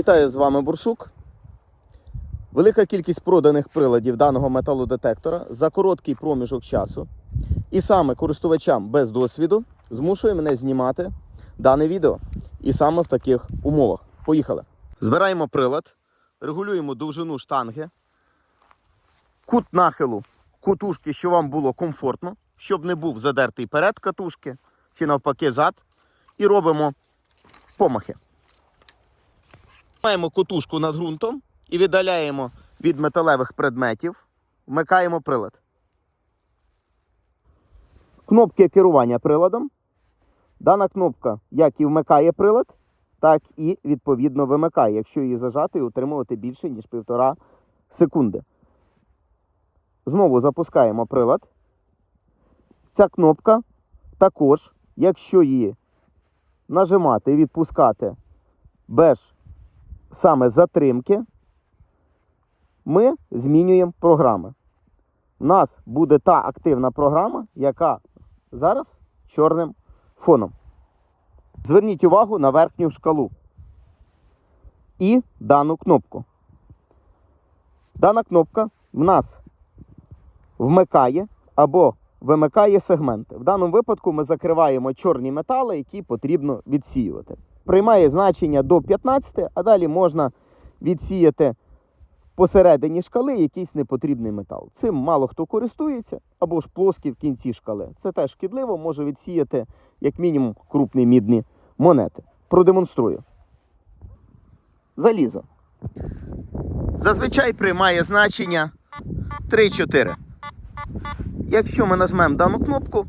Вітаю з вами Бурсук. Велика кількість проданих приладів даного металодетектора за короткий проміжок часу. І саме користувачам без досвіду змушує мене знімати дане відео. І саме в таких умовах. Поїхали. Збираємо прилад, регулюємо довжину штанги, кут нахилу кутушки, щоб вам було комфортно, щоб не був задертий перед катушки чи навпаки зад. І робимо помахи. Маємо котушку над ґрунтом і віддаляємо від металевих предметів, вмикаємо прилад. Кнопки керування приладом. Дана кнопка як і вмикає прилад, так і відповідно вимикає, якщо її зажати і утримувати більше, ніж півтора секунди. Знову запускаємо прилад. Ця кнопка також, якщо її нажимати і відпускати без саме затримки, ми змінюємо програми. У нас буде та активна програма, яка зараз чорним фоном. Зверніть увагу на верхню шкалу і дану кнопку. Дана кнопка в нас вмикає або вимикає сегменти. В даному випадку ми закриваємо чорні метали, які потрібно відсіювати. Приймає значення до 15, а далі можна відсіяти посередині шкали якийсь непотрібний метал. Цим мало хто користується, або ж плоскі в кінці шкали. Це теж шкідливо, може відсіяти як мінімум крупні мідні монети. Продемонструю. Залізо. Зазвичай приймає значення 3-4. Якщо ми нажмемо дану кнопку,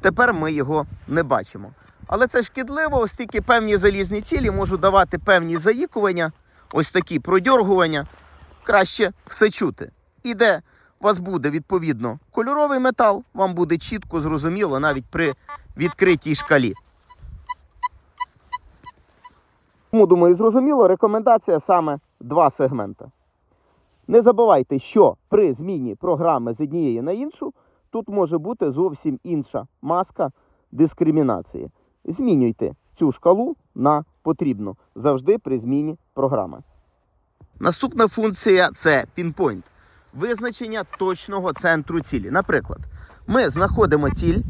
тепер ми його не бачимо. Але це шкідливо, оскільки певні залізні цілі можуть давати певні заїкування, ось такі продьоргування. Краще все чути. І де у вас буде відповідно кольоровий метал, вам буде чітко зрозуміло навіть при відкритій шкалі. Тому, думаю, зрозуміло, рекомендація саме два сегмента. Не забувайте, що при зміні програми з однієї на іншу тут може бути зовсім інша маска дискримінації. Змінюйте цю шкалу на потрібну завжди при зміні програми. Наступна функція це пінпойнт. Визначення точного центру цілі. Наприклад, ми знаходимо ціль,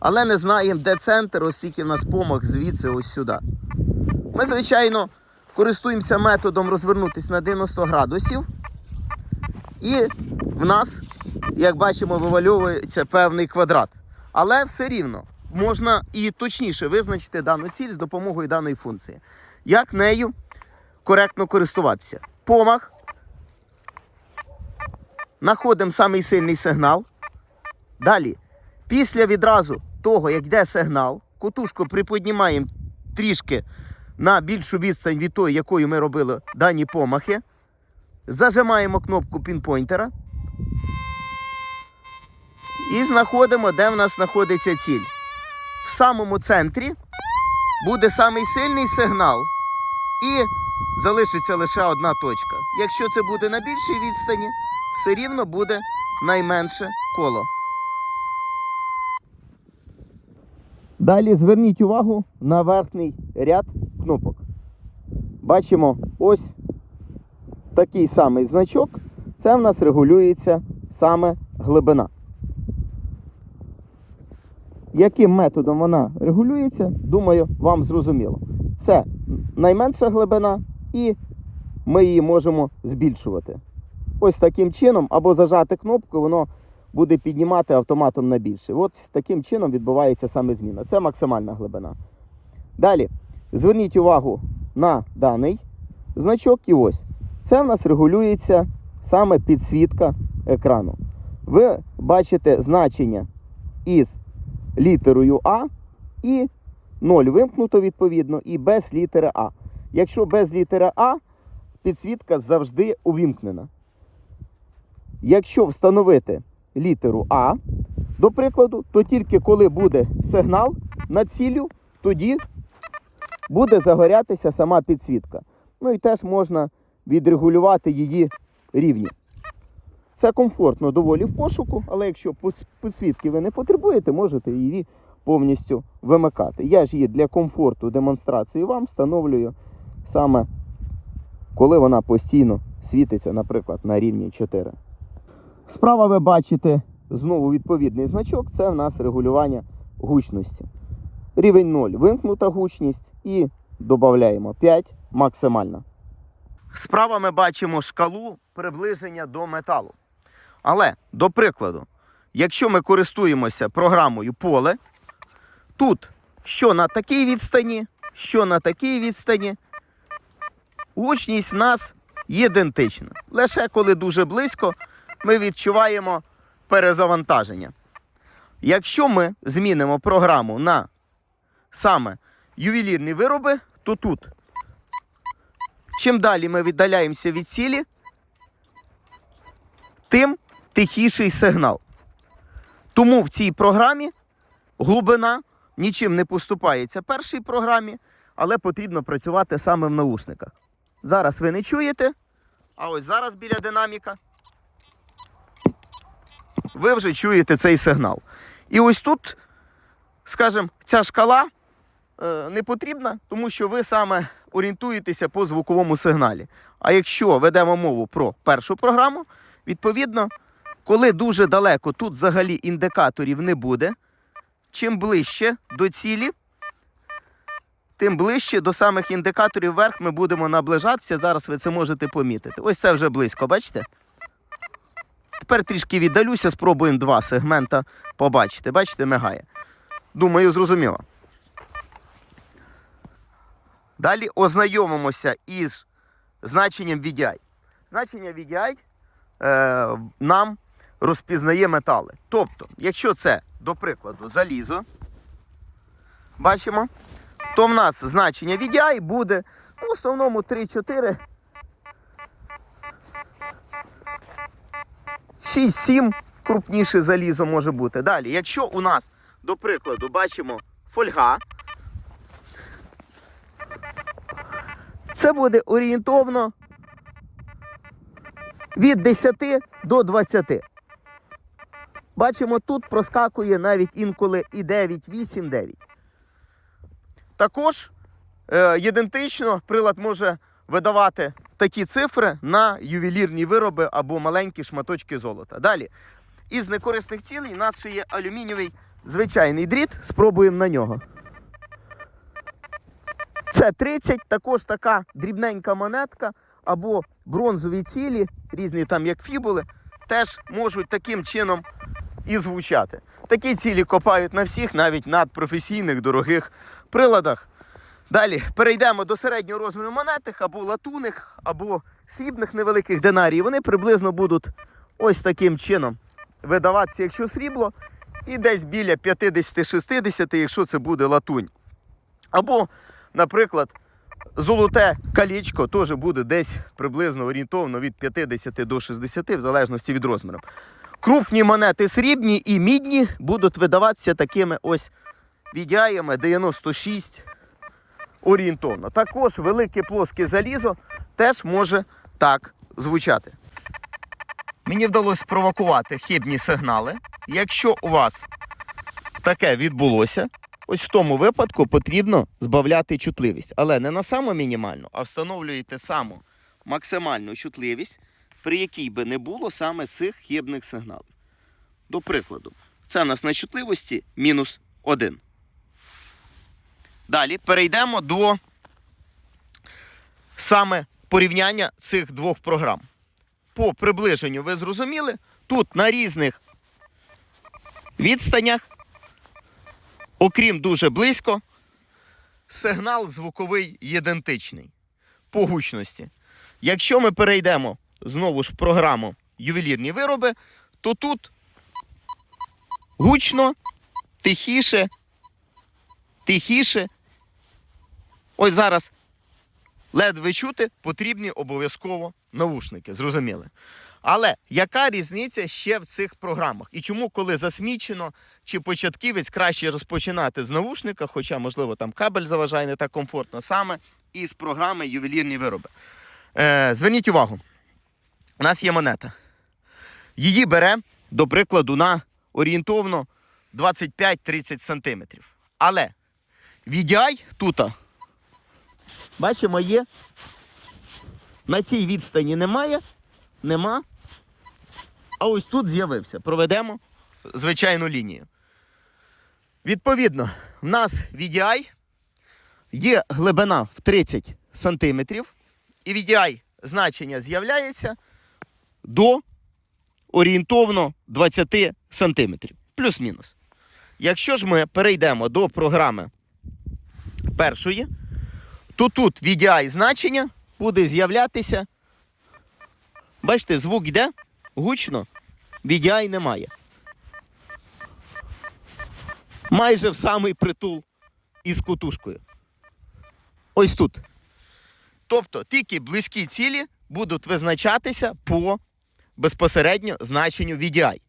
але не знаємо, де центр, оскільки в нас помах звідси ось сюди. Ми, звичайно, користуємося методом розвернутися на 90 градусів. І в нас, як бачимо, вивальовується певний квадрат. Але все рівно можна і точніше визначити дану ціль з допомогою даної функції. Як нею коректно користуватися? Помах. Знаходимо самий сильний сигнал. Далі, після відразу того, як йде сигнал, кутушку приподнімаємо трішки на більшу відстань від тої, якою ми робили дані помахи. Зажимаємо кнопку пінпойнтера. І знаходимо, де в нас знаходиться ціль. В самому центрі буде самий сильний сигнал. І залишиться лише одна точка. Якщо це буде на більшій відстані, все рівно буде найменше коло. Далі зверніть увагу на верхній ряд кнопок. Бачимо ось такий самий значок. Це в нас регулюється саме глибина. Яким методом вона регулюється, думаю, вам зрозуміло. Це найменша глибина, і ми її можемо збільшувати. Ось таким чином, або зажати кнопку, воно буде піднімати автоматом на більше. От таким чином відбувається саме зміна. Це максимальна глибина. Далі, зверніть увагу на даний значок і ось. Це в нас регулюється саме підсвітка екрану. Ви бачите значення із літерою А і 0 вимкнуто відповідно, і без літери А. Якщо без літери А, підсвітка завжди увімкнена. Якщо встановити літеру А, до прикладу, то тільки коли буде сигнал на цілю, тоді буде загорятися сама підсвітка. Ну і теж можна відрегулювати її рівні. Це комфортно доволі в пошуку, але якщо пос- підсвітки ви не потребуєте, можете її повністю вимикати. Я ж її для комфорту демонстрації вам встановлюю саме коли вона постійно світиться, наприклад, на рівні 4. Справа ви бачите знову відповідний значок. Це в нас регулювання гучності. Рівень 0 вимкнута гучність і додаємо 5 максимальна. Справа ми бачимо шкалу приближення до металу. Але, до прикладу, якщо ми користуємося програмою поле, тут що на такій відстані, що на такій відстані, гучність в нас ідентична. Лише коли дуже близько, ми відчуваємо перезавантаження. Якщо ми змінимо програму на саме ювелірні вироби, то тут, чим далі ми віддаляємося від цілі, тим тихіший сигнал. Тому в цій програмі глибина нічим не поступається першій програмі, але потрібно працювати саме в наушниках. Зараз ви не чуєте, а ось зараз біля динаміка ви вже чуєте цей сигнал. І ось тут, скажімо, ця шкала е, не потрібна, тому що ви саме орієнтуєтеся по звуковому сигналі. А якщо ведемо мову про першу програму, відповідно, коли дуже далеко тут взагалі індикаторів не буде, чим ближче до цілі, тим ближче до самих індикаторів вверх ми будемо наближатися. Зараз ви це можете помітити. Ось це вже близько, бачите? Тепер трішки віддалюся, спробуємо два сегмента побачити. Бачите, мигає. Думаю, зрозуміло. Далі ознайомимося із значенням VDI. Значення VDI е, нам розпізнає метали. Тобто, якщо це, до прикладу, залізо, бачимо, то в нас значення VDI буде ну, в основному 3-4. 6-7 крупніше залізо може бути. Далі, якщо у нас, до прикладу, бачимо фольга, це буде орієнтовно від 10 до 20. Бачимо, тут проскакує навіть інколи і 9, 8, 9. Також е, ідентично прилад може видавати такі цифри на ювелірні вироби або маленькі шматочки золота. Далі, із некорисних цілей у нас ще є алюмінієвий звичайний дріт. Спробуємо на нього. Це 30, також така дрібненька монетка або бронзові цілі, різні там як фібули, теж можуть таким чином і звучати. Такі цілі копають на всіх, навіть надпрофесійних дорогих приладах. Далі перейдемо до середнього розміру монетих або латунних, або срібних невеликих динарій. Вони приблизно будуть ось таким чином видаватися, якщо срібло, і десь біля 50-60, якщо це буде латунь. Або, наприклад, золоте калічко теж буде десь приблизно орієнтовно від 50 до 60, в залежності від розміру. Крупні монети срібні і мідні будуть видаватися такими ось відяями 96 орієнтовно. Також велике плоске залізо теж може так звучати. Мені вдалося спровокувати хибні сигнали. Якщо у вас таке відбулося, ось в тому випадку потрібно збавляти чутливість. Але не на саму мінімальну, а встановлюєте саму максимальну чутливість, при якій би не було саме цих хибних сигналів. До прикладу, це у нас на чутливості мінус 1. Далі перейдемо до саме порівняння цих двох програм. По приближенню ви зрозуміли, тут на різних відстанях, окрім дуже близько, сигнал звуковий ідентичний по гучності. Якщо ми перейдемо знову ж в програму ювелірні вироби, то тут гучно, тихіше, тихіше. Ось зараз ледве чути, потрібні обов'язково навушники, зрозуміли. Але яка різниця ще в цих програмах? І чому, коли засмічено чи початківець краще розпочинати з навушника, хоча, можливо, там кабель заважає не так комфортно, саме із програми ювелірні вироби. Е, зверніть увагу, у нас є монета. Її бере, до прикладу, на орієнтовно 25-30 см. Але VDI тут, бачимо, є. На цій відстані немає, нема. А ось тут з'явився. Проведемо звичайну лінію. Відповідно, в нас VDI є глибина в 30 см, і VDI значення з'являється до орієнтовно 20 см. Плюс-мінус. Якщо ж ми перейдемо до програми першої, то тут VDI значення буде з'являтися. Бачите, звук йде гучно, VDI немає. Майже в самий притул із кутушкою. Ось тут. Тобто тільки близькі цілі будуть визначатися по безпосередньо значенню VDI.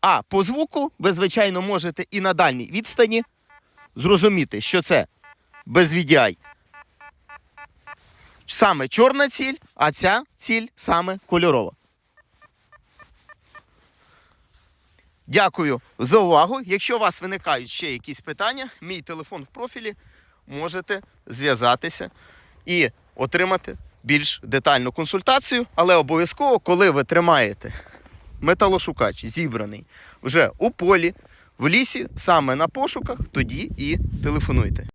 А по звуку ви, звичайно, можете і на дальній відстані зрозуміти, що це без VDI. Саме чорна ціль, а ця ціль саме кольорова. Дякую за увагу. Якщо у вас виникають ще якісь питання, мій телефон в профілі можете зв'язатися і отримати більш детальну консультацію. Але обов'язково, коли ви тримаєте металошукач зібраний вже у полі, в лісі, саме на пошуках, тоді і телефонуйте.